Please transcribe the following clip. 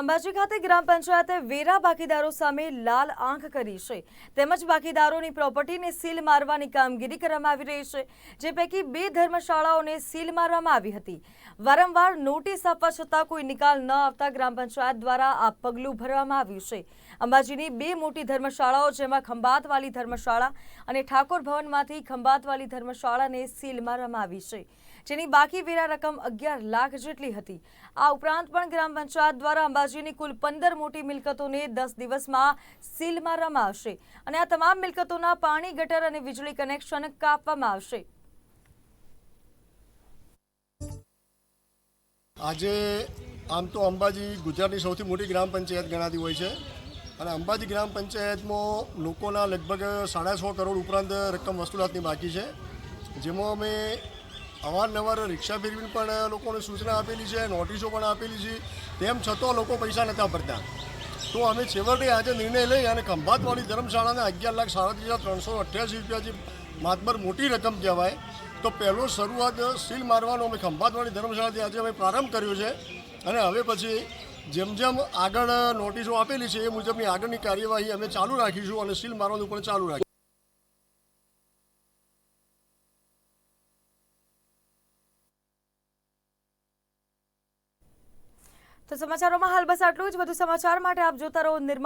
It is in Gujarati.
અંબાજી ખાતે ગ્રામ પંચાયતે વેરા બાકીદારો સામે લાલ આંખ કરી છે. તેમજ બાકીદારોની પ્રોપર્ટીને સીલ મારવાની કામગીરી કરવામાં આવી રહી છે, જે પૈકી બે ધર્મશાળાઓને સીલ મારવામાં આવી હતી. વારંવાર નોટિસ આપવા છતાં કોઈ નિકાલ ન આવતા ગ્રામ પંચાયત દ્વારા આ પગલું ભરવામાં આવ્યું છે. અંબાજીની બે મોટી ધર્મશાળાઓ, જેમાં ખંભાતવાલી ધર્મશાળા અને ઠાકોર ભવનમાંથી ખંભાતવાલી ધર્મશાળાને સીલ મારવામાં આવી છે. જેની બાકી વેરા રકમ અગિયાર લાખ જેટલી હતી. આ ઉપરાંત પણ ગ્રામ પંચાયત દ્વારા અંબાજીની કુલ પંદર મોટી મિલકતોને દસ દિવસમાં સીલ મારવામાં આવશે અને આ તમામ મિલકતોના પાણી, ગટર અને વીજળી કનેક્શન કાપવામાં આવશે. આજે આમ તો અંબાજી ગુજરાતની સૌથી મોટી ગ્રામ પંચાયત ગણાતી હોય છે અને અંબાજી ગ્રામ પંચાયતમાં લોકોના લગભગ સાડા છ કરોડ ઉપરાંત રકમ વસૂલાતની બાકી છે. જેમાં અમે અવારનવાર રિક્ષા ફેરવીને પણ લોકોને સૂચના આપેલી છે, નોટિસો પણ આપેલી છે. તેમ છતાં લોકો પૈસા નહોતા ભરતા તો અમે છેવટે આજે નિર્ણય લઈ અને ખંભાતવાળી ધર્મશાળાને અગિયાર લાખ સાડત્રીસ હજાર ત્રણસો અઠ્યાસી રૂપિયા જે માતબર મોટી રકમ કહેવાય, તો પહેલો શરૂઆત સીલ મારવાનો અમે ખંભાતવાળી ધર્મશાળાથી આજે અમે પ્રારંભ કર્યો છે. અને હવે પછી જેમ જેમ આગળ નોટિસો આપેલી છે, એ મુજબની આગળની કાર્યવાહી અમે ચાલુ રાખીશું અને સીલ મારવાનું પણ ચાલુ રાખીશું. તો સમાચારોમાં હાલ બસ આટલું જ. વધુ સમાચાર માટે આપ જોતા રહો નિર્માણ